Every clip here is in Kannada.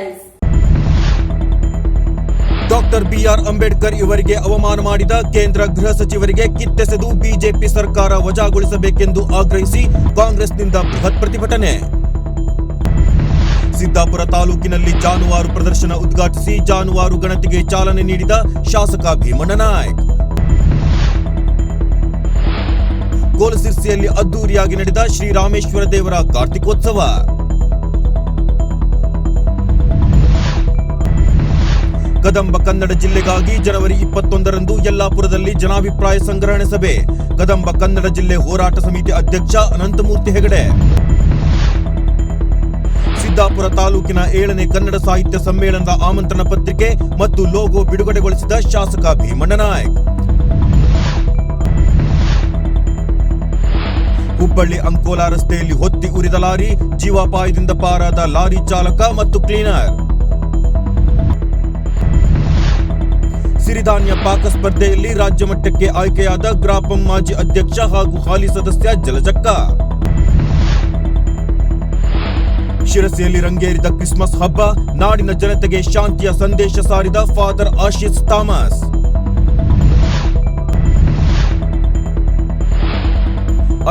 ಇದೀಗ ಡಾಕ್ಟರ್ ಬಿಆರ್ ಅಂಬೇಡ್ಕರ್ ಇವರಿಗೆ ಅವಮಾನ ಮಾಡಿದ ಕೇಂದ್ರ ಗೃಹ ಸಚಿವರಿಗೆ ಕಿತ್ತೆಸೆದು ಬಿಜೆಪಿ ಸರ್ಕಾರ ವಜಾಗೊಳಿಸಬೇಕೆಂದು ಆಗ್ರಹಿಸಿ ಕಾಂಗ್ರೆಸ್ನಿಂದ ಬೃಹತ್ ಪ್ರತಿಭಟನೆ. ಸಿದ್ದಾಪುರ ತಾಲೂಕಿನಲ್ಲಿ ಜಾನುವಾರು ಪ್ರದರ್ಶನ ಉದ್ಘಾಟಿಸಿ ಜಾನುವಾರು ಗಣತಿಗೆ ಚಾಲನೆ ನೀಡಿದ ಶಾಸಕ ಭೀಮಣ್ಣ ನಾಯಕ್. ಗೋಲಸಿರ್ಸಿಯಲ್ಲಿ ಅದ್ದೂರಿಯಾಗಿ ನಡೆದ ಶ್ರೀರಾಮೇಶ್ವರ ದೇವರ ಕಾರ್ತಿಕೋತ್ಸವ. ಕದಂಬ ಕನ್ನಡ ಜಿಲ್ಲೆಗಾಗಿ ಜನವರಿ ಇಪ್ಪತ್ತೊಂದರಂದು ಯಲ್ಲಾಪುರದಲ್ಲಿ ಜನಾಭಿಪ್ರಾಯ ಸಂಗ್ರಹಣೆ ಸಭೆ. ಕದಂಬ ಕನ್ನಡ ಜಿಲ್ಲೆ ಹೋರಾಟ ಸಮಿತಿ ಅಧ್ಯಕ್ಷ ಅನಂತಮೂರ್ತಿ ಹೆಗಡೆ. ಸಿದ್ದಾಪುರ ತಾಲೂಕಿನ ಏಳನೇ ಕನ್ನಡ ಸಾಹಿತ್ಯ ಸಮ್ಮೇಳನದ ಆಮಂತ್ರಣ ಪತ್ರಿಕೆ ಮತ್ತು ಲೋಗೋ ಬಿಡುಗಡೆಗೊಳಿಸಿದ ಶಾಸಕ ಭೀಮಣ್ಣ ನಾಯಕ್. ಹುಬ್ಬಳ್ಳಿ ಅಂಕೋಲಾ ರಸ್ತೆಯಲ್ಲಿ ಹೊತ್ತಿ ಉರಿದ ಲಾರಿ, ಜೀವಾಪಾಯದಿಂದ ಪಾರಾದ ಲಾರಿ ಚಾಲಕ ಮತ್ತು ಕ್ಲೀನರ್. ಸಿರಿಧಾನ್ಯ ಪಾಕ ಸ್ಪರ್ಧೆಯಲ್ಲಿ ರಾಜ್ಯ ಮಟ್ಟಕ್ಕೆ ಆಯ್ಕೆಯಾದ ಗ್ರಾಪಂ ಮಾಜಿ ಅಧ್ಯಕ್ಷ ಹಾಗೂ ಹಾಲಿ ಸದಸ್ಯ ಜಲಜಕ್ಕ. ಶಿರಸಿಯಲ್ಲಿ ರಂಗೇರಿದ ಕ್ರಿಸ್ಮಸ್ ಹಬ್ಬ, ನಾಡಿನ ಜನತೆಗೆ ಶಾಂತಿಯ ಸಂದೇಶ ಸಾರಿದ ಫಾದರ್ ಆಶಿಸ್ ಥಾಮಸ್.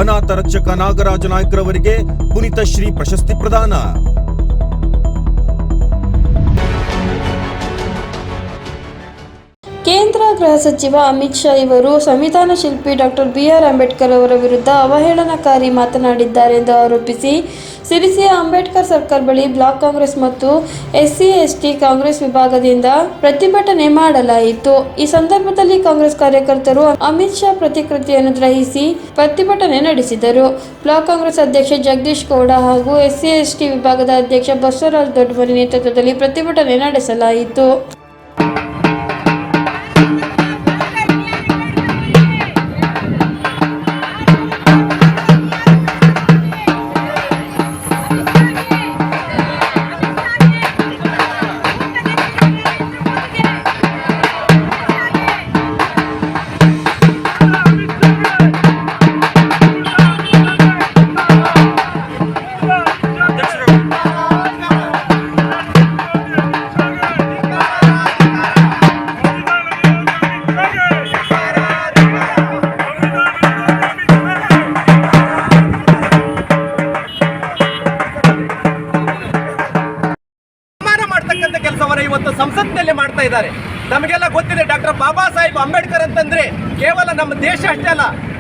ಅನಾಥ ರಕ್ಷಕ ನಾಗರಾಜ ನಾಯ್ಕರವರಿಗೆ ಪುನೀತ ಶ್ರೀ ಪ್ರಶಸ್ತಿ ಪ್ರದಾನ. ಗೃಹ ಸಚಿವ ಅಮಿತ್ ಶಾ ಇವರು ಸಂವಿಧಾನ ಶಿಲ್ಪಿ ಡಾಕ್ಟರ್ ಬಿ ಆರ್ ಅಂಬೇಡ್ಕರ್ ಅವರ ವಿರುದ್ಧ ಅವಹೇಳನಕಾರಿ ಮಾತನಾಡಿದ್ದಾರೆ ಎಂದು ಆರೋಪಿಸಿ ಸಿರಿಸಿಯ ಅಂಬೇಡ್ಕರ್ ಸರ್ಕಲ್ ಬಳಿ ಬ್ಲಾಕ್ ಕಾಂಗ್ರೆಸ್ ಮತ್ತು ಎಸ್ಸಿ, ಎಸ್ಟಿ ಕಾಂಗ್ರೆಸ್ ವಿಭಾಗದಿಂದ ಪ್ರತಿಭಟನೆ ಮಾಡಲಾಯಿತು. ಈ ಸಂದರ್ಭದಲ್ಲಿ ಕಾಂಗ್ರೆಸ್ ಕಾರ್ಯಕರ್ತರು ಅಮಿತ್ ಶಾ ಪ್ರತಿಕೃತಿಯನ್ನು ಗ್ರಹಿಸಿ ಪ್ರತಿಭಟನೆ ನಡೆಸಿದರು. ಬ್ಲಾಕ್ ಕಾಂಗ್ರೆಸ್ ಅಧ್ಯಕ್ಷ ಜಗದೀಶ್ ಗೌಡ ಹಾಗೂ ಎಸ್ಸಿ, ಎಸ್ಟಿ ವಿಭಾಗದ ಅಧ್ಯಕ್ಷ ಬಸವರಾಜ್ ದೊಡ್ಡಮನಿ ನೇತೃತ್ವದಲ್ಲಿ ಪ್ರತಿಭಟನೆ ನಡೆಸಲಾಯಿತು.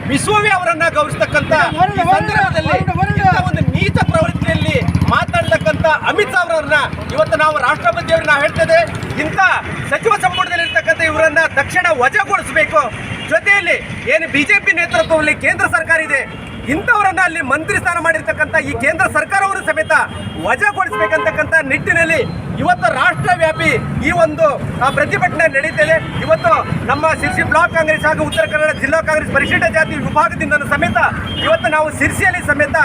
ವಿಶ್ವವೇ ಅವರನ್ನ ಗೌರವಿಸ್ತಕ್ಕಂಥ ಈ ಸಂದರ್ಭದಲ್ಲಿ ಒಂದು ನೀಚ ಪ್ರವೃತ್ತಿಯಲ್ಲಿ ಮಾತಾಡ್ತಕ್ಕಂಥ ಅಮಿತ್ ಶಾ ಅವರನ್ನ ಇವತ್ತು ನಾವು ರಾಷ್ಟ್ರಪತಿ ಅವ್ರನ್ನ ಹೇಳ್ತೇವೆ ಇಂಥ ಸಚಿವ ಸಂಪುಟದಲ್ಲಿ ಇರ್ತಕ್ಕಂಥ ಇವರನ್ನ ತಕ್ಷಣ ವಜಾಗೊಳಿಸಬೇಕು. ಜೊತೆಯಲ್ಲಿ ಏನು ಬಿಜೆಪಿ ನೇತೃತ್ವದಲ್ಲಿ ಕೇಂದ್ರ ಸರ್ಕಾರ ಇದೆ ಇಂಥವರನ್ನ ಅಲ್ಲಿ ಮಂತ್ರಿ ಸ್ಥಾನ ಮಾಡಿರ್ತಕ್ಕಂಥ ಈ ಕೇಂದ್ರ ಸರ್ಕಾರವನ್ನು ಸಮೇತ ವಜಾಗೊಳಿಸಬೇಕಂತಕ್ಕಂಥ ನಿಟ್ಟಿನಲ್ಲಿ ಇವತ್ತು ರಾಷ್ಟ್ರವ್ಯಾಪಿ ಈ ಒಂದು ಪ್ರತಿಭಟನೆ ನಡೀತಿದೆ. ಇವತ್ತು ನಮ್ಮ ಸಿರ್ಸಿ ಬ್ಲಾಕ್ ಕಾಂಗ್ರೆಸ್ ಹಾಗೂ ಉತ್ತರ ಕನ್ನಡ ಜಿಲ್ಲಾ ಕಾಂಗ್ರೆಸ್ ಪರಿಶಿಷ್ಟ ಜಾತಿ ವಿಭಾಗದಿಂದ ಸಮೇತ ಇವತ್ತು ನಾವು ಸಿರ್ಸಿಯಲ್ಲಿ ಸಮೇತ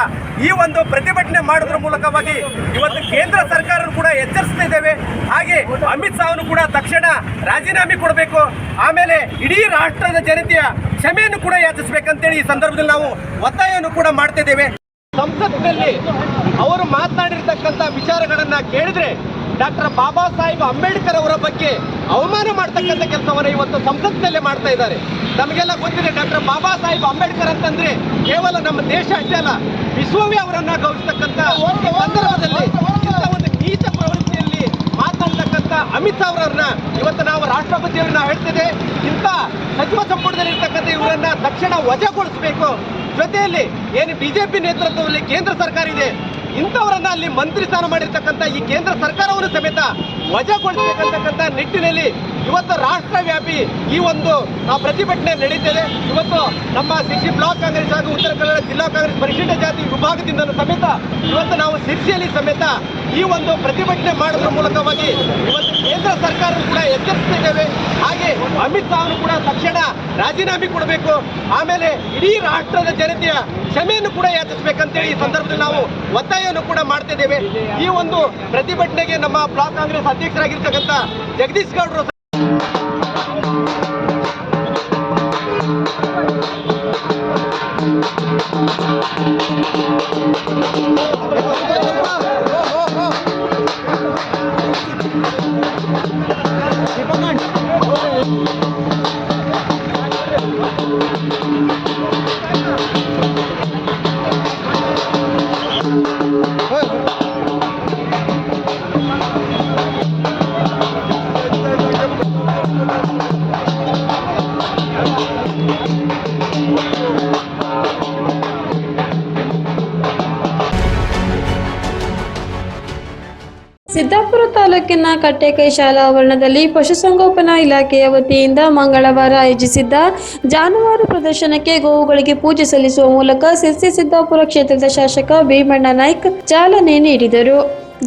ಈ ಒಂದು ಪ್ರತಿಭಟನೆ ಮಾಡೋದ್ರ ಮೂಲಕವಾಗಿ ಇವತ್ತು ಕೇಂದ್ರ ಸರ್ಕಾರ ಕೂಡ ಎಚ್ಚರಿಸ್ತಾ ಇದ್ದೇವೆ. ಹಾಗೆ ಅಮಿತ್ ಶಾ ಕೂಡ ತಕ್ಷಣ ರಾಜೀನಾಮೆ ಕೊಡಬೇಕು. ಆಮೇಲೆ ಇಡೀ ರಾಷ್ಟ್ರದ ಜನತೆಯ ಕ್ಷಮೆಯನ್ನು ಕೂಡ ಯಾಚಿಸಬೇಕಂತೇಳಿ ಈ ಸಂದರ್ಭದಲ್ಲಿ ನಾವು ಒತ್ತಾಯವನ್ನು ಕೂಡ ಮಾಡ್ತಿದ್ದೇವೆ ಸಂಸತ್ನಲ್ಲಿ ಅವರು ಮಾತನಾಡಿರ್ತಕ್ಕಂಥ ವಿಚಾರಗಳನ್ನ ಕೇಳಿದ್ರೆ ಡಾಕ್ಟರ್ ಬಾಬಾ ಸಾಹೇಬ್ ಅಂಬೇಡ್ಕರ್ ಅವರ ಬಗ್ಗೆ ಅವಮಾನ ಮಾಡ್ತಕ್ಕಂಥ ಕೆಲಸವನ್ನು ಇವತ್ತು ಸಂಸತ್ನಲ್ಲೇ ಮಾಡ್ತಾ ಇದ್ದಾರೆ. ನಮಗೆಲ್ಲ ಗೊತ್ತಿದೆ ಡಾಕ್ಟರ್ ಬಾಬಾ ಸಾಹೇಬ್ ಅಂಬೇಡ್ಕರ್ ಅಂತಂದ್ರೆ ಕೇವಲ ನಮ್ಮ ದೇಶ ಅಷ್ಟೇ ಅಲ್ಲ, ವಿಶ್ವವೇ ಅವರನ್ನ ಗೌರವಿಸ್ತಕ್ಕಂಥ ಸಂದರ್ಭದಲ್ಲಿ ಇಂಥ ಒಂದು ನೀಚ ಪ್ರವೃತ್ತಿಯಲ್ಲಿ ಮಾತನಾಡ್ತಕ್ಕಂಥ ಅಮಿತ್ ಅವರನ್ನ ಇವತ್ತು ನಾವು ರಾಷ್ಟ್ರಪತಿಯವ್ರನ್ನ ಹೇಳ್ತಿದೆ ಇಂಥ ಸಚಿವ ಸಂಪುಟದಲ್ಲಿ ಇರ್ತಕ್ಕಂಥ ಇವರನ್ನ ತಕ್ಷಣ ವಜಾಗೊಳಿಸಬೇಕು. ಜೊತೆಯಲ್ಲಿ ಏನು ಬಿಜೆಪಿ ನೇತೃತ್ವದಲ್ಲಿ ಕೇಂದ್ರ ಸರ್ಕಾರ ಇದೆ, ಇಂಥವರನ್ನ ಅಲ್ಲಿ ಮಂತ್ರಿ ಸ್ಥಾನ ಮಾಡಿರ್ತಕ್ಕಂಥ ಈ ಕೇಂದ್ರ ಸರ್ಕಾರವನ್ನು ಸಮೇತ ವಜಾಗೊಳಿಸಬೇಕಂತಕ್ಕಂಥ ನಿಟ್ಟಿನಲ್ಲಿ ಇವತ್ತು ರಾಷ್ಟ್ರವ್ಯಾಪಿ ಈ ಒಂದು ಪ್ರತಿಭಟನೆ ನಡೀತದೆ. ಇವತ್ತು ನಮ್ಮ ಸಿರ್ಸಿ ಬ್ಲಾಕ್ ಕಾಂಗ್ರೆಸ್ ಹಾಗೂ ಉತ್ತರ ಕನ್ನಡ ಜಿಲ್ಲಾ ಕಾಂಗ್ರೆಸ್ ಪರಿಶಿಷ್ಟ ಜಾತಿ ವಿಭಾಗದಿಂದ ಸಮೇತ, ಇವತ್ತು ನಾವು ಸಿರ್ಸಿಯಲ್ಲಿ ಸಮೇತ ಈ ಒಂದು ಪ್ರತಿಭಟನೆ ಮಾಡೋದ್ರ ಮೂಲಕವಾಗಿ ಇವತ್ತು ಕೇಂದ್ರ ಸರ್ಕಾರ ಕೂಡ ಎಚ್ಚರಿಸ್ತಿದ್ದೇವೆ. ಹಾಗೆ ಅಮಿತ್ ಶಾ ಕೂಡ ತಕ್ಷಣ ರಾಜೀನಾಮೆ ಕೊಡಬೇಕು. ಆಮೇಲೆ ಇಡೀ ರಾಷ್ಟ್ರದ ಜನತೆಯ ಕ್ಷಮೆಯನ್ನು ಕೂಡ ಯಾಚಿಸಬೇಕಂತೇಳಿ ಈ ಸಂದರ್ಭದಲ್ಲಿ ನಾವು ಒತ್ತಾಯವನ್ನು ಕೂಡ ಮಾಡ್ತಿದ್ದೇವೆ. ಈ ಒಂದು ಪ್ರತಿಭಟನೆಗೆ ನಮ್ಮ ಬ್ಲಾಕ್ ಕಾಂಗ್ರೆಸ್ ಅಧ್ಯಕ್ಷರಾಗಿರ್ತಕ್ಕಂಥ ಜಗದೀಶ್ ಗೌಡರು ತಾಲೂಕಿನ ಕಟ್ಟೆಕೈ ಶಾಲಾ ಆವರಣದಲ್ಲಿ ಪಶುಸಂಗೋಪನಾ ಇಲಾಖೆಯ ವತಿಯಿಂದ ಮಂಗಳವಾರ ಆಯೋಜಿಸಿದ್ದ ಜಾನುವಾರು ಪ್ರದರ್ಶನಕ್ಕೆ ಗೋವುಗಳಿಗೆ ಪೂಜೆ ಸಲ್ಲಿಸುವ ಮೂಲಕ ಸಿರ್ಸಿ ಸಿದ್ದಾಪುರ ಕ್ಷೇತ್ರದ ಶಾಸಕ ಭೀಮಣ್ಣ ನಾಯ್ಕ್ ಚಾಲನೆ ನೀಡಿದರು.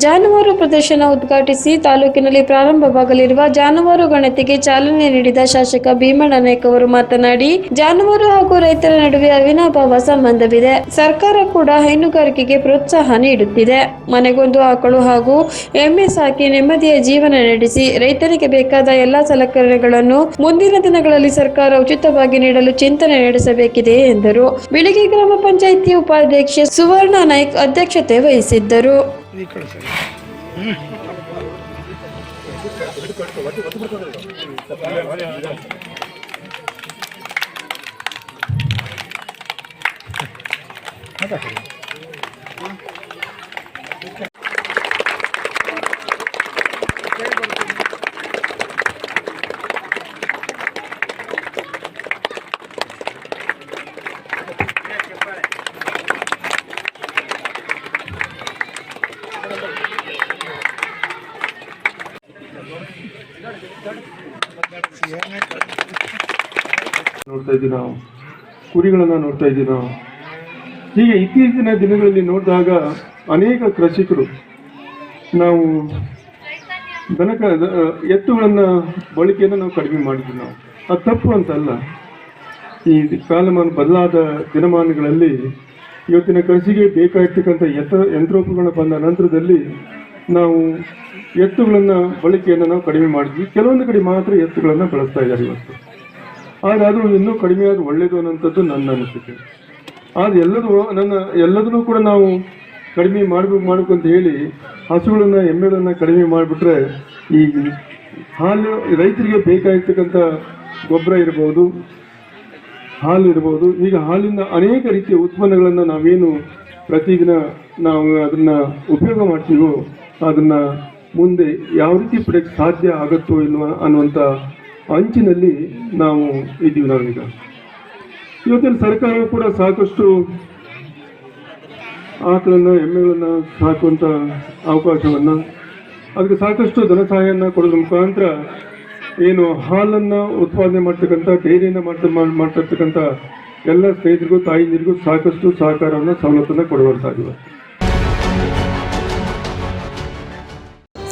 ಜಾನುವಾರು ಪ್ರದರ್ಶನ ಉದ್ಘಾಟಿಸಿ ತಾಲೂಕಿನಲ್ಲಿ ಪ್ರಾರಂಭವಾಗಲಿರುವ ಜಾನುವಾರು ಗಣತಿಗೆ ಚಾಲನೆ ನೀಡಿದ ಶಾಸಕ ಭೀಮಣ್ಣ ನಾಯ್ಕ್ ಅವರು ಮಾತನಾಡಿ, ಜಾನುವಾರು ಹಾಗೂ ರೈತರ ನಡುವೆ ಅವಿನಾಭಾವ ಸಂಬಂಧವಿದೆ. ಸರ್ಕಾರ ಕೂಡ ಹೈನುಗಾರಿಕೆಗೆ ಪ್ರೋತ್ಸಾಹ ನೀಡುತ್ತಿದೆ. ಮನೆಗೊಂದು ಆಕಳು ಹಾಗೂ ಎಮ್ಮೆ ಸಾಕಿ ನೆಮ್ಮದಿಯ ಜೀವನ ನಡೆಸಿ ರೈತರಿಗೆ ಬೇಕಾದ ಎಲ್ಲಾ ಸಲಕರಣೆಗಳನ್ನು ಮುಂದಿನ ದಿನಗಳಲ್ಲಿ ಸರ್ಕಾರ ಉಚಿತವಾಗಿ ನೀಡಲು ಚಿಂತನೆ ನಡೆಸಬೇಕಿದೆ ಎಂದರು. ಬಿಳಿಗಿ ಗ್ರಾಮ ಪಂಚಾಯಿತಿ ಉಪಾಧ್ಯಕ್ಷೆ ಸುವರ್ಣ ನಾಯ್ಕ್ ಅಧ್ಯಕ್ಷತೆ ವಹಿಸಿದ್ದರು. ನೋಡ್ತಾ ಇದ್ದೀವಿ ನಾವು. ಕುರಿಗಳನ್ನು ನೋಡ್ತಾ ಇದ್ದೀವಿ ನಾವು. ಹೀಗೆ ಇತ್ತೀಚಿನ ದಿನಗಳಲ್ಲಿ ನೋಡಿದಾಗ ಅನೇಕ ಕೃಷಿಕರು ನಾವು ದನಕ ಎತ್ತುಗಳನ್ನು ಬಳಕೆಯನ್ನು ನಾವು ಕಡಿಮೆ ಮಾಡಿದ್ವಿ ನಾವು. ಅದು ತಪ್ಪು ಅಂತಲ್ಲ. ಈ ಕಾಲಮಾನ ಬದಲಾದ ದಿನಮಾನಗಳಲ್ಲಿ ಇವತ್ತಿನ ಕೃಷಿಗೆ ಬೇಕಾಗಿರ್ತಕ್ಕಂಥ ಯಂತ್ರ ಯಂತ್ರೋಪಕರಣ ಬಂದ ನಂತರದಲ್ಲಿ ನಾವು ಎತ್ತುಗಳನ್ನು ಬಳಕೆಯನ್ನು ನಾವು ಕಡಿಮೆ ಮಾಡಿದ್ವಿ. ಕೆಲವೊಂದು ಕಡೆ ಮಾತ್ರ ಎತ್ತುಗಳನ್ನು ಬಳಸ್ತಾ ಇದ್ದಾರೆ ಇವತ್ತು. ಆದರೆ ಅದು ಇನ್ನೂ ಕಡಿಮೆ ಆದ್ರೆ ಒಳ್ಳೇದು ಅನ್ನೋಂಥದ್ದು ನನ್ನ ಅನಿಸಿಕೆ. ಆದರೆ ಎಲ್ಲದೂ, ನನ್ನ ಎಲ್ಲದನ್ನೂ ಕೂಡ ನಾವು ಕಡಿಮೆ ಮಾಡಬೇಕು ಮಾಡಬೇಕು ಅಂತ ಹೇಳಿ ಹಸುಗಳನ್ನು, ಎಮ್ಮೆಗಳನ್ನು ಕಡಿಮೆ ಮಾಡಿಬಿಟ್ರೆ ಈ ಹಾಲು, ರೈತರಿಗೆ ಬೇಕಾಗಿರ್ತಕ್ಕಂಥ ಗೊಬ್ಬರ ಇರ್ಬೋದು, ಹಾಲು ಇರ್ಬೋದು, ಈಗ ಹಾಲಿನ ಅನೇಕ ರೀತಿಯ ಉತ್ಪನ್ನಗಳನ್ನು ನಾವೇನು ಪ್ರತಿದಿನ ನಾವು ಅದನ್ನ ಉಪಯೋಗ ಮಾಡ್ತೀವೋ ಅದನ್ನ ಮುಂದೆ ಯಾವ ರೀತಿ ಪಡೆಯೋಕ್ಕೆ ಸಾಧ್ಯ ಆಗುತ್ತೋ ಎನ್ನುವ, ಅನ್ನುವಂಥ ಅಂಚಿನಲ್ಲಿ ನಾವು ಇದ್ದೀವಿ ನಾವೀಗ ಇವತ್ತಿನ ಸರ್ಕಾರವು ಕೂಡ ಸಾಕಷ್ಟು ಆಕಳನ್ನು, ಎಮ್ಮೆಗಳನ್ನು ಸಾಕುವಂಥ ಅವಕಾಶವನ್ನು, ಅದಕ್ಕೆ ಸಾಕಷ್ಟು ಧನ ಸಹಾಯವನ್ನು ಕೊಡೋದ್ರ ಮುಖಾಂತರ ಏನು ಹಾಲನ್ನು ಉತ್ಪಾದನೆ ಮಾಡ್ತಕ್ಕಂಥ, ಡೈರಿಯನ್ನು ಮಾಡ್ತ, ಮಾಡ್- ಮಾಡ್ತಿರ್ತಕ್ಕಂಥ ಎಲ್ಲ ಸ್ನೇಹಿತರಿಗೂ, ತಾಯಿಯರಿಗೂ ಸಾಕಷ್ಟು ಸಹಕಾರವನ್ನು, ಸವಲತ್ತನ್ನು ಕೊಡುವಂತಾಗಿದೆ.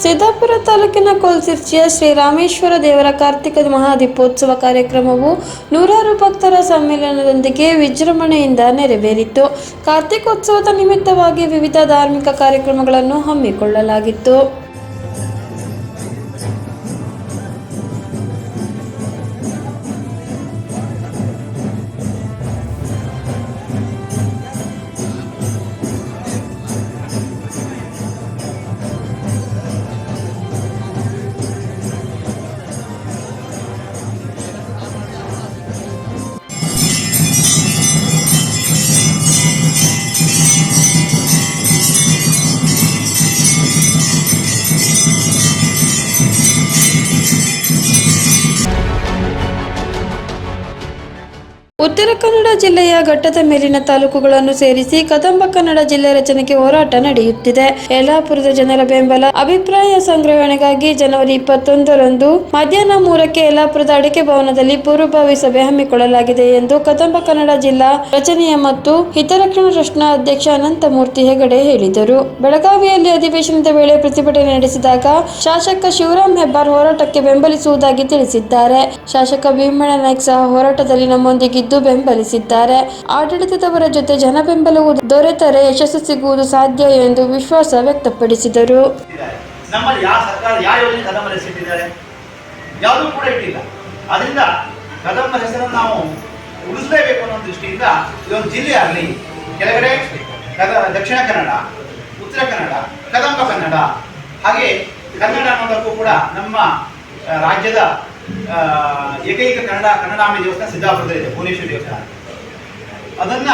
ಸಿದ್ದಾಪುರ ತಾಲೂಕಿನ ಕೊಲ್ಸಿರ್ಚಿಯ ಶ್ರೀರಾಮೇಶ್ವರ ದೇವರ ಕಾರ್ತಿಕ ಮಹಾದೀಪೋತ್ಸವ ಕಾರ್ಯಕ್ರಮವು ನೂರಾರು ಭಕ್ತರ ಸಮ್ಮೇಳನದೊಂದಿಗೆ ವಿಜೃಂಭಣೆಯಿಂದ ನೆರವೇರಿತು. ಕಾರ್ತಿಕೋತ್ಸವದ ನಿಮಿತ್ತವಾಗಿ ವಿವಿಧ ಧಾರ್ಮಿಕ ಕಾರ್ಯಕ್ರಮಗಳನ್ನು ಹಮ್ಮಿಕೊಳ್ಳಲಾಗಿತ್ತು. ಉತ್ತರ ಕನ್ನಡ ಜಿಲ್ಲೆಯ ಘಟ್ಟದ ಮೇಲಿನ ತಾಲೂಕುಗಳನ್ನು ಸೇರಿಸಿ ಕದಂಬ ಕನ್ನಡ ಜಿಲ್ಲೆ ರಚನೆಗೆ ಹೋರಾಟ ನಡೆಯುತ್ತಿದೆ. ಯಲ್ಲಾಪುರದ ಜನರ ಬೆಂಬಲ, ಅಭಿಪ್ರಾಯ ಸಂಗ್ರಹಣೆಗಾಗಿ ಜನವರಿ ಇಪ್ಪತ್ತೊಂದರಂದು ಮಧ್ಯಾಹ್ನ ಮೂರಕ್ಕೆ ಯಲ್ಲಾಪುರದ ಅಡಿಕೆ ಭವನದಲ್ಲಿ ಪೂರ್ವಭಾವಿ ಸಭೆ ಹಮ್ಮಿಕೊಳ್ಳಲಾಗಿದೆ ಎಂದು ಕದಂಬ ಕನ್ನಡ ಜಿಲ್ಲಾ ರಚನೆಯ ಮತ್ತು ಹಿತರಕ್ಷಣಾ ಟ್ರಸ್ಟ್ನ ಅಧ್ಯಕ್ಷ ಅನಂತಮೂರ್ತಿ ಹೆಗಡೆ ಹೇಳಿದರು. ಬೆಳಗಾವಿಯಲ್ಲಿ ಅಧಿವೇಶನದ ವೇಳೆ ಪ್ರತಿಭಟನೆ ನಡೆಸಿದಾಗ ಶಾಸಕ ಶಿವರಾಮ್ ಹೆಬ್ಬಾರ್ ಹೋರಾಟಕ್ಕೆ ಬೆಂಬಲಿಸುವುದಾಗಿ ತಿಳಿಸಿದ್ದಾರೆ. ಶಾಸಕ ಭೀಮಣ್ಣ ನಾಯ್ಕ್ ಸಹ ಹೋರಾಟದಲ್ಲಿ ನಮ್ಮೊಂದಿಗಿದ್ದು ಬೆಂಬಲಿಸಿದ್ದಾರೆ. ಆಡಳಿತದವರ ಜೊತೆ ಜನ ದೊರೆತರೆ ಯಶಸ್ಸು ಸಿಗುವುದು ಸಾಧ್ಯ ಎಂದು ವಿಶ್ವಾಸ ವ್ಯಕ್ತಪಡಿಸಿದರು. ಕದಂಬ ಹೆಸರನ್ನು ನಾವು ಉಳಿಸಲೇಬೇಕು ಅನ್ನೋ ದೃಷ್ಟಿಯಿಂದ ಇದೊಂದು ಜಿಲ್ಲೆ ಆಗಲಿ, ಕೆಳಗಡೆ ದಕ್ಷಿಣ ಕನ್ನಡ, ಉತ್ತರ ಕನ್ನಡ, ಕದಂಬ ಕನ್ನಡ, ಹಾಗೆ ಕನ್ನಡ ಅನ್ನೋದಕ್ಕೂ ಕೂಡ ನಮ್ಮ ರಾಜ್ಯದ ಏಕೈಕ ಕನ್ನಡ ಕನ್ನಡಾಂಬೆ ದೇವಸ್ಥಾನ ಸಿದ್ದಾಪುರದಲ್ಲಿದೆ ಭುವನೇಶ್ವರ ದೇವಸ್ಥಾನ. ಅದನ್ನ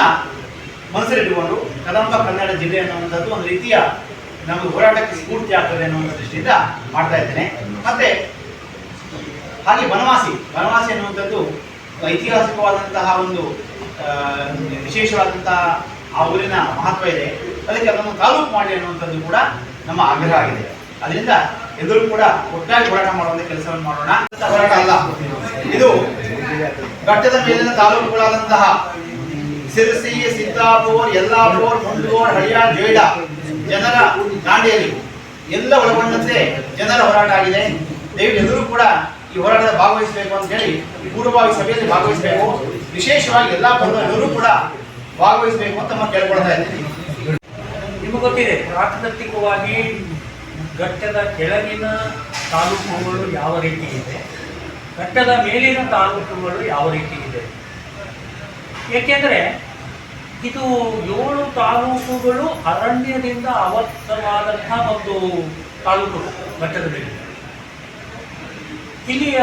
ಮನಸ್ಸಲ್ಲಿಟ್ಟುಕೊಂಡು ಕದಂಬ ಕನ್ನಡ ಜಿಲ್ಲೆ ಅನ್ನುವಂಥದ್ದು ಒಂದು ರೀತಿಯ ನಮ್ಮ ಹೋರಾಟಕ್ಕೆ ಸ್ಫೂರ್ತಿ ಆಗ್ತದೆ ಅನ್ನುವಂಥ ದೃಷ್ಟಿಯಿಂದ ಮಾಡ್ತಾ ಇದ್ದೇನೆ. ಮತ್ತೆ ಹಾಗೆ ಬನವಾಸಿ ಬನವಾಸಿ ಅನ್ನುವಂಥದ್ದು ಐತಿಹಾಸಿಕವಾದಂತಹ ಒಂದು ವಿಶೇಷವಾದಂತಹ ಆ ಊರಿನ ಮಹತ್ವ ಇದೆ. ಅದಕ್ಕೆ ಅದನ್ನು ತಾಲೂಕು ಮಾಡಿ ಅನ್ನುವಂಥದ್ದು ಕೂಡ ನಮ್ಮ ಆಗ್ರಹ ಆಗಿದೆ. ಅದರಿಂದ ಎಲ್ಲರೂ ಕೂಡ ಒಟ್ಟಾಗಿ ಹೋರಾಟ ಮಾಡುವಂತ ಕೆಲಸವನ್ನು ಮಾಡೋಣ. ಹೋರಾಟ ಅಲ್ಲ. ಇದು ಘಟ್ಟದ ಮೇಲಿನ ತಾಲೂಕುಗಳಾದಂತಹ ಸಿರಸಿ, ಸಿದ್ದಾಪುರ್, ಯಲ್ಲಾಪುರ್ ಮುಂಡಗೋಡ್ ಹಳಿಯಾಳ ಜೇಡ ಜನರ ದಾಂಡಿಯಲ್ಲಿ ಎಲ್ಲ ಒಳಗೊಂಡಂತೆ ಜನರ ಹೋರಾಟ ಆಗಿದೆ. ದಯವಿಟ್ಟು ಎದುರು ಕೂಡ ಈ ಹೋರಾಟದ ಭಾಗವಹಿಸಬೇಕು ಅಂತ ಹೇಳಿ ಪೂರ್ವಭಾವಿ ಸಭೆಯಲ್ಲಿ ಭಾಗವಹಿಸಬೇಕು. ವಿಶೇಷವಾಗಿ ಎಲ್ಲಾ ಬಂಧುಗಳು ಕೂಡ ಭಾಗವಹಿಸಬೇಕು ಅಂತ ಕೇಳ್ಕೊಳ್ತಾ ಇದ್ದೀನಿ. ನಿಮಗೆ ಗೊತ್ತಿದೆ ಪ್ರಾಕೃತಿಕವಾಗಿ ಘಟ್ಟದ ಕೆಳಗಿನ ತಾಲೂಕುಗಳು ಯಾವ ರೀತಿ ಇದೆ? ಘಟ್ಟದ ಮೇಲಿನ ತಾಲೂಕುಗಳು ಯಾವ ರೀತಿ ಇದೆ? ಏಕೆಂದರೆ ಇದು ಏಳು ತಾಲೂಕುಗಳು ಅರಣ್ಯದಿಂದ ಅವತ್ತವಾದಂಥ ಒಂದು ತಾಲೂಕುಗಳು ಘಟ್ಟದ ಮೇಲೆ ಇಲ್ಲಿಯ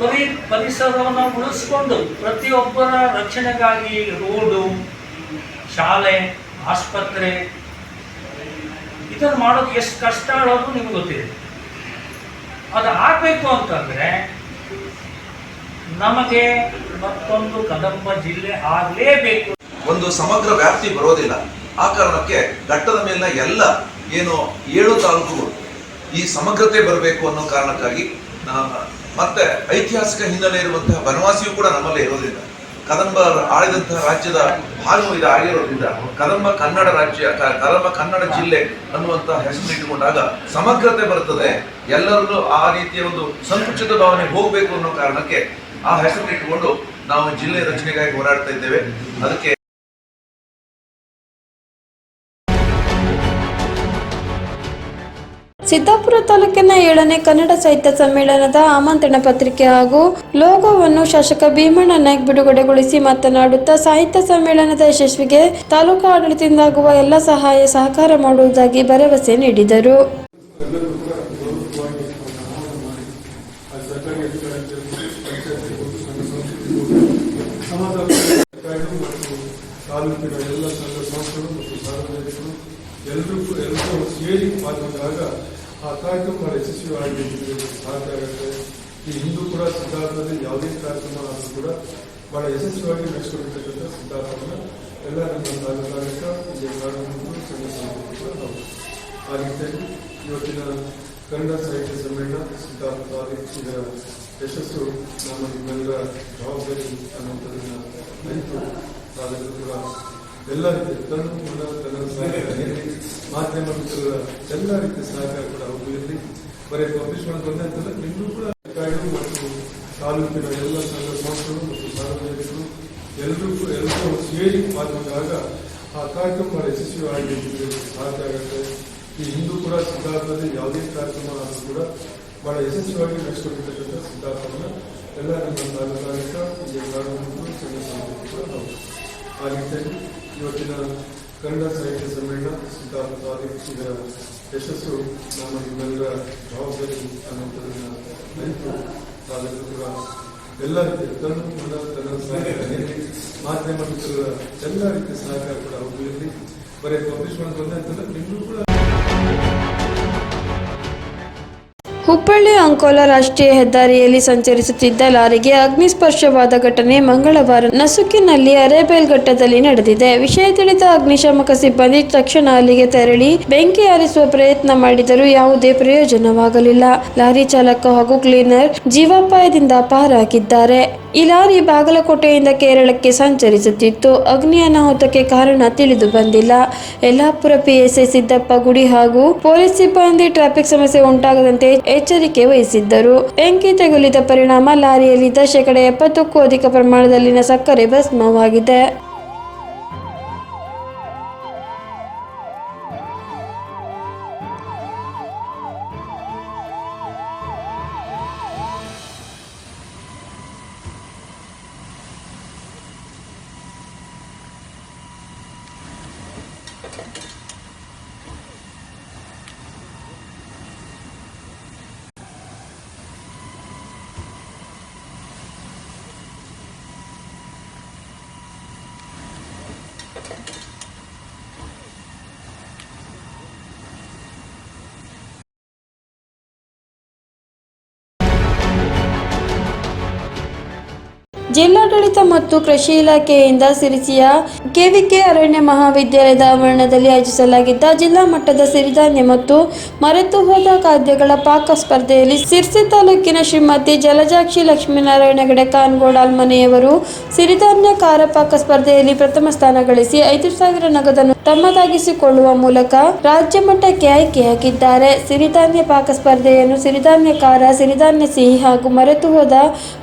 ಪರಿ ಪರಿಸರವನ್ನು ಉಳಿಸ್ಕೊಂಡು ಪ್ರತಿಯೊಬ್ಬರ ರಕ್ಷಣೆಗಾಗಿ ರೋಡು, ಶಾಲೆ, ಆಸ್ಪತ್ರೆ ಇದನ್ನು ಮಾಡೋದು ಎಷ್ಟು ಕಷ್ಟ ಅನ್ನೋದು ನಿಮ್ಗೆ ಗೊತ್ತಿದೆ. ಅದು ಆಗಬೇಕು ಅಂತಂದರೆ ನಮಗೆ ಮತ್ತೊಂದು ಕದಂಬ ಜಿಲ್ಲೆ ಆಗಲೇಬೇಕು. ಒಂದು ಸಮಗ್ರ ವ್ಯಾಪ್ತಿ ಬರೋದಿಲ್ಲ. ಆ ಕಾರಣಕ್ಕೆ ಘಟ್ಟದ ಮೇಲಿನ ಎಲ್ಲ ಏನು ಏಳು ತಾಲೂಕು ಈ ಸಮಗ್ರತೆ ಬರಬೇಕು ಅನ್ನೋ ಕಾರಣಕ್ಕಾಗಿ ಮತ್ತೆ ಐತಿಹಾಸಿಕ ಹಿನ್ನೆಲೆ ಇರುವಂತಹ ಬನವಾಸಿಯೂ ಕೂಡ ನಮ್ಮಲ್ಲೇ ಇರೋದ್ರಿಂದ ಕದಂಬ ಆಳಿದಂತಹ ರಾಜ್ಯದ ಭಾಗವು ಇದು ಆಗಿರೋದ್ರಿಂದ ಕದಂಬ ಕನ್ನಡ ರಾಜ್ಯ ಕದಂಬ ಕನ್ನಡ ಜಿಲ್ಲೆ ಅನ್ನುವಂತಹ ಹೆಸರು ಇಟ್ಟುಕೊಂಡಾಗ ಸಮಗ್ರತೆ ಬರ್ತದೆ ಎಲ್ಲರಲ್ಲೂ ಆ ರೀತಿಯ ಒಂದು ಸಂಕುಚಿತ ಭಾವನೆ ಹೋಗಬೇಕು ಅನ್ನೋ ಕಾರಣಕ್ಕೆ ಆ ಹೆಸರು ಇಟ್ಟುಕೊಂಡು ನಾವು ಜಿಲ್ಲೆ ರಚನೆಗಾಗಿ ಹೋರಾಡ್ತಾ ಇದ್ದೇವೆ. ಅದಕ್ಕೆ ಸಿದ್ದಾಪುರ ತಾಲೂಕಿನ ಏಳನೇ ಕನ್ನಡ ಸಾಹಿತ್ಯ ಸಮ್ಮೇಳನದ ಆಮಂತ್ರಣ ಪತ್ರಿಕೆ ಹಾಗೂ ಲೋಗೋವನ್ನು ಶಾಸಕ ಭೀಮಣ್ಣ ನಾಯ್ಕ್ ಬಿಡುಗಡೆಗೊಳಿಸಿ ಮಾತನಾಡುತ್ತಾ ಸಾಹಿತ್ಯ ಸಮ್ಮೇಳನದ ಯಶಸ್ವಿಗೆ ತಾಲೂಕು ಆಡಳಿತದಿಂದ ಆಗುವ ಎಲ್ಲ ಸಹಾಯ ಸಹಕಾರ ಮಾಡುವುದಾಗಿ ಭರವಸೆ ನೀಡಿದರು. ಎಲ್ಲರೂ ಸೇರಿ ಪಾಲ್ಗೊಂಡಾಗ ಆ ಕಾರ್ಯಕ್ರಮ ಯಶಸ್ವಿಯಾಗಿ ಸಾಧ್ಯ ಆಗುತ್ತೆ. ಈ ಹಿಂದೂ ಕೂಡ ಸಿದ್ಧಾರ್ಥದಲ್ಲಿ ಯಾವುದೇ ಕಾರ್ಯಕ್ರಮ ಆದರೂ ಕೂಡ ಬಹಳ ಯಶಸ್ವಿಯಾಗಿ ನಡೆಸಿಕೊಂಡಿರ್ತಕ್ಕಂಥ ಸಿದ್ಧಾರ್ಥವನ್ನು ಎಲ್ಲ ನಮ್ಮ ಇಲ್ಲಿ ಕಾರ್ಯಕ್ರಮಗಳು ಸಂಘ ಸಂಸ್ಥೆಗಳು ನಾವು ಆ ರೀತಿಯಾಗಿ ಇವತ್ತಿನ ಕನ್ನಡ ಸಾಹಿತ್ಯ ಸಮ್ಮೇಳನ ಸಿದ್ಧಾರ್ಥ ತಾಲೂಕು ಇದರ ಯಶಸ್ಸು ನಮ್ಮ ನಿಮ್ಮೆಲ್ಲರ ಜವಾಬ್ದಾರಿ ಅನ್ನುವಂಥದ್ದನ್ನು ಅರಿತು ತಾವೆಲ್ಲರೂ ಕೂಡ ಎಲ್ಲ ರೀತಿಯ ತಂದು ಕೂಡ ಕನ್ನಡ ಸಾಹಿತ್ಯ ನೀಡಿ ಮಾಧ್ಯಮ ಎಲ್ಲ ರೀತಿಯ ಸಹಕಾರ ಕೂಡ ಅವರಲ್ಲಿ ಬರೀ ಪಬ್ಲಿಷ್ ಒಂದೇ ಅಂತಲ್ಲ, ನಿಮಗೂ ಕೂಡ ಮತ್ತು ತಾಲೂಕಿನ ಎಲ್ಲ ಸಂಘ ಸಂಸ್ಥೆಗಳು ಮತ್ತು ಸಾರ್ವಜನಿಕರು ಎಲ್ಲರೂ ಎಲ್ಲರೂ ಸೇರಿ ಪಾಲ್ಗೊಂಡಾಗ ಆ ಕಾರ್ಯಕ್ರಮ ಯಶಸ್ವಿ ಯಶಸ್ವಿಯಾಗಿ ಸಾಧ್ಯ ಆಗುತ್ತೆ. ಈ ಹಿಂದೂ ಕೂಡ ಸಿದ್ಧಾರ್ಥದಲ್ಲಿ ಯಾವುದೇ ಕಾರ್ಯಕ್ರಮ ಆದರೂ ಕೂಡ ಬಹಳ ಯಶಸ್ವಿಯಾಗಿ ನಡೆಸಿಕೊಂಡಿರ್ತಕ್ಕಂಥ ಸಿದ್ಧಾರ್ಥವನ್ನು ಎಲ್ಲ ನಮ್ಮ ಇಲ್ಲಿ ಕಾರ್ಯಕ್ರಮಗಳು ಸಂಘ ಸಂಸ್ಥೆಗಳು ಕೂಡ ನಾವು ಆ ನಿಟ್ಟಿನಲ್ಲಿ ಇವತ್ತಿನ ಕನ್ನಡ ಸಾಹಿತ್ಯ ಸಮ್ಮೇಳನ ಸಿದ್ಧಾರ್ಥ ಇದರ ಯಶಸ್ಸು ನಮ್ಮ ನಿಮ್ಮೆಲ್ಲರ ಜವಾಬ್ದಾರಿ ಅನ್ನುವಂಥದ್ದನ್ನು ನೆನಪು ತಾವೆಲ್ಲರೂ ಕೂಡ ಎಲ್ಲ ರೀತಿಯ ತನ್ನ ಕೂಡ ತನ್ನ ನೀಡಿ ಮಾಧ್ಯಮ ಮಿತ್ರರ ಎಲ್ಲ ರೀತಿಯ ಸಹಕಾರ ಕೂಡ ಅವರಲ್ಲಿ ಬರೀ ಪಬ್ಲಿಷ್ ಮಾಡೋದು ಅಂತಂದ್ರೆ ನಿಮಗೂ ಕೂಡ ಹುಬ್ಬಳ್ಳಿ ಅಂಕೋಲ ರಾಷ್ಟ್ರೀಯ ಹೆದ್ದಾರಿಯಲ್ಲಿ ಸಂಚರಿಸುತ್ತಿದ್ದ ಲಾರಿಗೆ ಅಗ್ನಿಸ್ಪರ್ಶವಾದ ಘಟನೆ ಮಂಗಳವಾರ ನಸುಕಿನಲ್ಲಿ ಅರೇಬೇಲ್ ಘಟ್ಟದಲ್ಲಿ ನಡೆದಿದೆ. ವಿಷಯ ತಿಳಿದ ಅಗ್ನಿಶಾಮಕ ಸಿಬ್ಬಂದಿ ತಕ್ಷಣ ಅಲ್ಲಿಗೆ ತೆರಳಿ ಬೆಂಕಿ ಆರಿಸುವ ಪ್ರಯತ್ನ ಮಾಡಿದರೂ ಯಾವುದೇ ಪ್ರಯೋಜನವಾಗಲಿಲ್ಲ. ಲಾರಿ ಚಾಲಕ ಹಾಗೂ ಕ್ಲೀನರ್ ಜೀವಾಪಾಯದಿಂದ ಪಾರಾಗಿದ್ದಾರೆ. ಈ ಲಾರಿ ಬಾಗಲಕೋಟೆಯಿಂದ ಕೇರಳಕ್ಕೆ ಸಂಚರಿಸುತ್ತಿತ್ತು. ಅಗ್ನಿ ಅನಾಹುತಕ್ಕೆ ಕಾರಣ ತಿಳಿದು ಬಂದಿಲ್ಲ. ಯಲ್ಲಾಪುರ ಪಿಎಸ್ಐ ಸಿದ್ದಪ್ಪ ಗುಡಿ ಹಾಗೂ ಪೊಲೀಸ್ ಸಿಬ್ಬಂದಿ ಟ್ರಾಫಿಕ್ ಸಮಸ್ಯೆ ಉಂಟಾಗದಂತೆ ಎಚ್ಚರಿಕೆ ವಹಿಸಿದ್ದರು. ಬೆಂಕಿ ತಗುಲಿದ ಪರಿಣಾಮ ಲಾರಿಯಲ್ಲಿದ್ದ ಶೇಕಡಾ ಎಪ್ಪತ್ತಕ್ಕೂ ಅಧಿಕ ಪ್ರಮಾಣದಲ್ಲಿನ ಸಕ್ಕರೆ ಭಸ್ಮವಾಗಿದೆ. ಜಿಲ್ಲಾಡಳಿತ ಮತ್ತು ಕೃಷಿ ಇಲಾಖೆಯಿಂದ ಸಿರಿಸಿಯ ಕೆವಿಕೆ ಅರಣ್ಯ ಮಹಾವಿದ್ಯಾಲಯದ ಆವರಣದಲ್ಲಿ ಆಯೋಜಿಸಲಾಗಿದ್ದ ಜಿಲ್ಲಾ ಮಟ್ಟದ ಸಿರಿಧಾನ್ಯ ಮತ್ತು ಮರೆತು ಹೋದ ಖಾದ್ಯಗಳ ಪಾಕ ಸ್ಪರ್ಧೆಯಲ್ಲಿ ಸಿರ್ಸಿ ತಾಲೂಕಿನ ಶ್ರೀಮತಿ ಜಲಜಾಕ್ಷಿ ಲಕ್ಷ್ಮೀನಾರಾಯಣ ಗಡೆ ಕಾನ್ಗೋಡಾಲ್ ಮನೆಯವರು ಸಿರಿಧಾನ್ಯ ಖಾರ ಪಾಕ ಸ್ಪರ್ಧೆಯಲ್ಲಿ ಪ್ರಥಮ ಸ್ಥಾನ ಗಳಿಸಿ ಐದು ಸಾವಿರ ನಗದನ್ನು ತಮ್ಮದಾಗಿಸಿಕೊಳ್ಳುವ ಮೂಲಕ ರಾಜ್ಯ ಮಟ್ಟಕ್ಕೆ ಆಯ್ಕೆಯಾಗಿದ್ದಾರೆ ಸಿರಿಧಾನ್ಯ ಪಾಕ ಸ್ಪರ್ಧೆಯನ್ನು ಸಿರಿಧಾನ್ಯ ಖಾರ, ಸಿರಿಧಾನ್ಯ ಸಿಹಿ ಹಾಗೂ ಮರೆತು ಹೋದ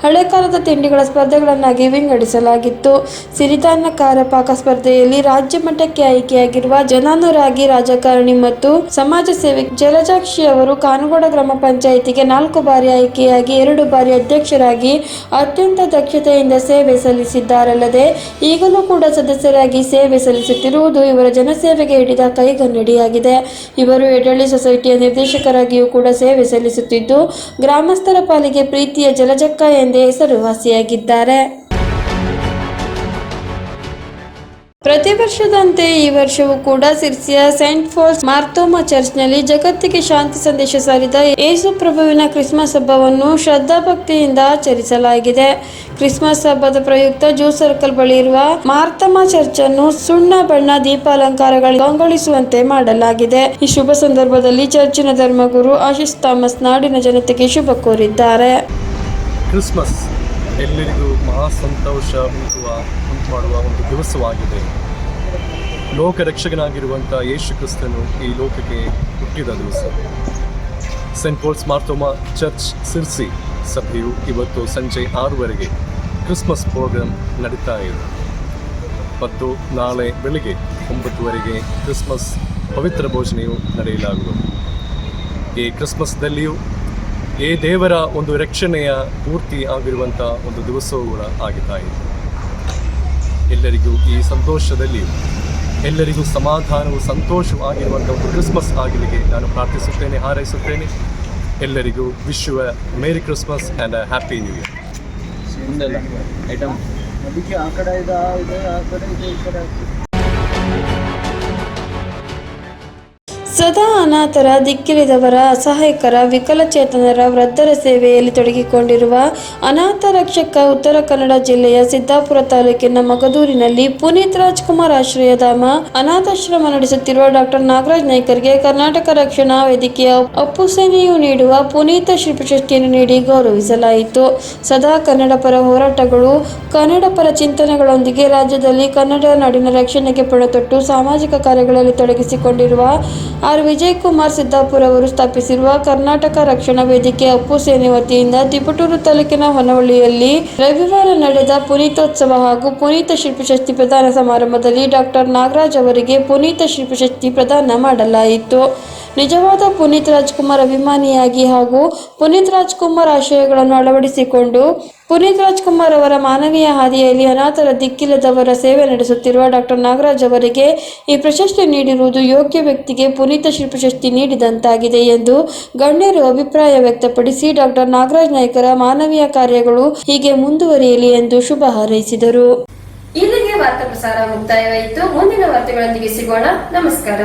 ಹಳೆ ಕಾಲದ ತಿಂಡಿಗಳ ಸ್ಪರ್ಧೆಗಳನ್ನಾಗಿ ವಿಂಗಡಿಸಲಾಗಿತ್ತು. ಸಿರಿಧಾನ್ಯ ಖಾರ ಪಾಕ ಸ್ಪರ್ಧೆಯಲ್ಲಿ ರಾಜ್ಯ ಮಟ್ಟಕ್ಕೆ ಆಯ್ಕೆಯಾಗಿರುವ ಜನಾನುರಾಗಿ ರಾಜಕಾರಣಿ ಮತ್ತು ಸಮಾಜ ಸೇವೆ ಜಲಜಾಕ್ಷಿ ಅವರು ಕಾನುಗೋಡ ಗ್ರಾಮ ಪಂಚಾಯಿತಿಗೆ ನಾಲ್ಕು ಬಾರಿ ಆಯ್ಕೆಯಾಗಿ ಎರಡು ಬಾರಿ ಅಧ್ಯಕ್ಷರಾಗಿ ಅತ್ಯಂತ ದಕ್ಷತೆಯಿಂದ ಸೇವೆ ಸಲ್ಲಿಸಿದ್ದಾರಲ್ಲದೆ ಈಗಲೂ ಕೂಡ ಸದಸ್ಯರಾಗಿ ಸೇವೆ ಸಲ್ಲಿಸುತ್ತಿರುವುದು ಇವರ ಜನಸೇವೆಗೆ ಹಿಡಿದ ಕೈಗನ್ನಡಿಯಾಗಿದೆ. ಇವರು ಎಡಳ್ಳಿ ಸೊಸೈಟಿಯ ನಿರ್ದೇಶಕರಾಗಿಯೂ ಕೂಡ ಸೇವೆ ಸಲ್ಲಿಸುತ್ತಿದ್ದು, ಗ್ರಾಮಸ್ಥರ ಪಾಲಿಗೆ ಪ್ರೀತಿಯ ಜಲಜಕ್ಕ ಎಂದೇ ಹೆಸರುವಾಸಿಯಾಗಿದ್ದಾರೆ. ಪ್ರತಿ ವರ್ಷದಂತೆ ಈ ವರ್ಷವೂ ಕೂಡ ಸಿರ್ಸಿಯ ಸೈಂಟ್ ಫಾಲ್ಸ್ ಮಾರ್ತೋಮಾ ಚರ್ಚ್ನಲ್ಲಿ ಜಗತ್ತಿಗೆ ಶಾಂತಿ ಸಂದೇಶ ಸಾರಿದ ಯೇಸು ಪ್ರಭುವಿನ ಕ್ರಿಸ್ಮಸ್ ಹಬ್ಬವನ್ನು ಶ್ರದ್ಧಾಭಕ್ತಿಯಿಂದ ಆಚರಿಸಲಾಗಿದೆ. ಕ್ರಿಸ್ಮಸ್ ಹಬ್ಬದ ಪ್ರಯುಕ್ತ ಜೂ ಸರ್ಕಲ್ ಬಳಿ ಇರುವ ಮಾರ್ತಮಾ ಚರ್ಚ್ ಅನ್ನು ಸುಣ್ಣ ಬಣ್ಣ ದೀಪಾಲಂಕಾರಗಳು ಕಂಗೊಳಿಸುವಂತೆ ಮಾಡಲಾಗಿದೆ. ಈ ಶುಭ ಸಂದರ್ಭದಲ್ಲಿ ಚರ್ಚಿನ ಧರ್ಮಗುರು ಆಶಿಸ್ ಥಾಮಸ್ ನಾಡಿನ ಜನತೆಗೆ ಶುಭ ಕೋರಿದ್ದಾರೆ. ಕ್ರಿಸ್ಮಸ್, ಎಲ್ಲರಿಗೂ ಮಹಾ ಸಂತೋಷ ಮಾಡುವ ಒಂದು ದಿವಸವಾಗಿದೆ. ಲೋಕ ರಕ್ಷಕನಾಗಿರುವಂಥ ಯೇಸು ಕ್ರಿಸ್ತನು ಈ ಲೋಕಕ್ಕೆ ಹುಟ್ಟಿದ ದಿವಸ. Saint Paul's Marthoma church Sirsi ಸಭೆಯು ಇವತ್ತು ಸಂಜೆ ಆರೂವರೆಗೆ ಕ್ರಿಸ್ಮಸ್ ಪ್ರೋಗ್ರಾಂ ನಡೀತಾ ಇದೆ. ಮತ್ತು ನಾಳೆ ಬೆಳಿಗ್ಗೆ ಒಂಬತ್ತುವರೆಗೆ ಕ್ರಿಸ್ಮಸ್ ಪವಿತ್ರ ಭೋಜನೆಯು ನಡೆಯಲಾಗುವುದು. ಈ ಕ್ರಿಸ್ಮಸ್ದಲ್ಲಿಯೂ ಈ ದೇವರ ಒಂದು ರಕ್ಷಣೆಯ ಪೂರ್ತಿ ಆಗಿರುವಂಥ ಒಂದು ದಿವಸವೂ ಕೂಡ ಆಗಿದ್ದಾಯಿತು ಎಲ್ಲರಿಗೂ ಈ ಸಂತೋಷದಲ್ಲಿ ಎಲ್ಲರಿಗೂ ಸಮಾಧಾನವು ಸಂತೋಷವಾಗಿರುವಂಥ ಒಂದು ಕ್ರಿಸ್ಮಸ್ ಆಗಲಿಕ್ಕೆ ನಾನು ಪ್ರಾರ್ಥಿಸುತ್ತೇನೆ ಹಾರೈಸುತ್ತೇನೆ. ಎಲ್ಲರಿಗೂ wish you merry Christmas and a happy new year ಸದಾ ಅನಾಥರ ದಿಕ್ಕಿಲಿದವರ ಅಸಹಾಯಕರ, ವಿಕಲಚೇತನರ ವೃದ್ಧರ ಸೇವೆಯಲ್ಲಿ ತೊಡಗಿಕೊಂಡಿರುವ ಅನಾಥ ರಕ್ಷಕ ಉತ್ತರ ಕನ್ನಡ ಜಿಲ್ಲೆಯ ಸಿದ್ದಾಪುರ ತಾಲೂಕಿನ ಮಗದೂರಿನಲ್ಲಿ ಪುನೀತ್ ರಾಜ್ಕುಮಾರ್ ಆಶ್ರಯಧಾಮ ಅನಾಥಾಶ್ರಮ ನಡೆಸುತ್ತಿರುವ ಡಾಕ್ಟರ್ ನಾಗರಾಜ್ ನಾಯ್ಕರ್ಗೆ ಕರ್ನಾಟಕ ರಕ್ಷಣಾ ವೇದಿಕೆಯ ಅಪ್ಪು ಸೇನೆಯು ನೀಡುವ ಪುನೀತ ಶ್ರೀ ಪ್ರಶಸ್ತಿಯನ್ನು ನೀಡಿ ಗೌರವಿಸಲಾಯಿತು. ಸದಾ ಕನ್ನಡ ಪರ ಹೋರಾಟಗಳು, ಕನ್ನಡ ಪರ ಚಿಂತನೆಗಳೊಂದಿಗೆ ರಾಜ್ಯದಲ್ಲಿ ಕನ್ನಡ ನಾಡಿನ ರಕ್ಷಣೆಗೆ ಪಣತೊಟ್ಟು ಸಾಮಾಜಿಕ ಕಾರ್ಯಗಳಲ್ಲಿ ತೊಡಗಿಸಿಕೊಂಡಿರುವ ಆರ್. ವಿಜಯ್ ಕುಮಾರ್ ಸಿದ್ದಾಪುರ ಅವರು ಸ್ಥಾಪಿಸಿರುವ ಕರ್ನಾಟಕ ರಕ್ಷಣಾ ವೇದಿಕೆ ಅಪ್ಪು ಸೇನೆ ವತಿಯಿಂದ ತಿಪಟೂರು ತಾಲೂಕಿನ ಹೊನವಳ್ಳಿಯಲ್ಲಿ ರವಿವಾರ ನಡೆದ ಪುನೀತೋತ್ಸವ ಹಾಗೂ ಪುನೀತ ಶಿಲ್ಪಶಕ್ತಿ ಪ್ರದಾನ ಸಮಾರಂಭದಲ್ಲಿ ಡಾಕ್ಟರ್ ನಾಗರಾಜ್ ಅವರಿಗೆ ಪುನೀತ ಶಿಲ್ಪಶಕ್ತಿ ಪ್ರದಾನ ಮಾಡಲಾಯಿತು. ನಿಜವಾದ ಪುನೀತ್ ರಾಜ್ಕುಮಾರ್ ಅಭಿಮಾನಿಯಾಗಿ ಹಾಗೂ ಪುನೀತ್ ರಾಜ್ಕುಮಾರ್ ಆಶಯಗಳನ್ನು ಅಳವಡಿಸಿಕೊಂಡು ಪುನೀತ್ ರಾಜ್ಕುಮಾರ್ ಅವರ ಮಾನವೀಯ ಹಾದಿಯಲ್ಲಿ ಅನಾಥರ ದಿಕ್ಕಿಲ್ಲದವರ ಸೇವೆ ನಡೆಸುತ್ತಿರುವ ಡಾಕ್ಟರ್ ನಾಗರಾಜ್ ಅವರಿಗೆ ಈ ಪ್ರಶಸ್ತಿ ನೀಡಿರುವುದು ಯೋಗ್ಯ ವ್ಯಕ್ತಿಗೆ ಪುನೀತ ಶ್ರೀ ಪ್ರಶಸ್ತಿ ನೀಡಿದಂತಾಗಿದೆ ಎಂದು ಗಣ್ಯರು ಅಭಿಪ್ರಾಯ ವ್ಯಕ್ತಪಡಿಸಿ ಡಾಕ್ಟರ್ ನಾಗರಾಜ್ ನಾಯ್ಕರ ಮಾನವೀಯ ಕಾರ್ಯಗಳು ಹೀಗೆ ಮುಂದುವರಿಯಲಿ ಎಂದು ಶುಭ ಹಾರೈಸಿದರು. ಇಲ್ಲಿಗೆ ವಾರ್ತಾ ಪ್ರಸಾರ ಮುಕ್ತಾಯವಾಯಿತು. ಮುಂದಿನ ವಾರ್ತೆಗಳೊಂದಿಗೆ ಸಿಗೋಣ. ನಮಸ್ಕಾರ.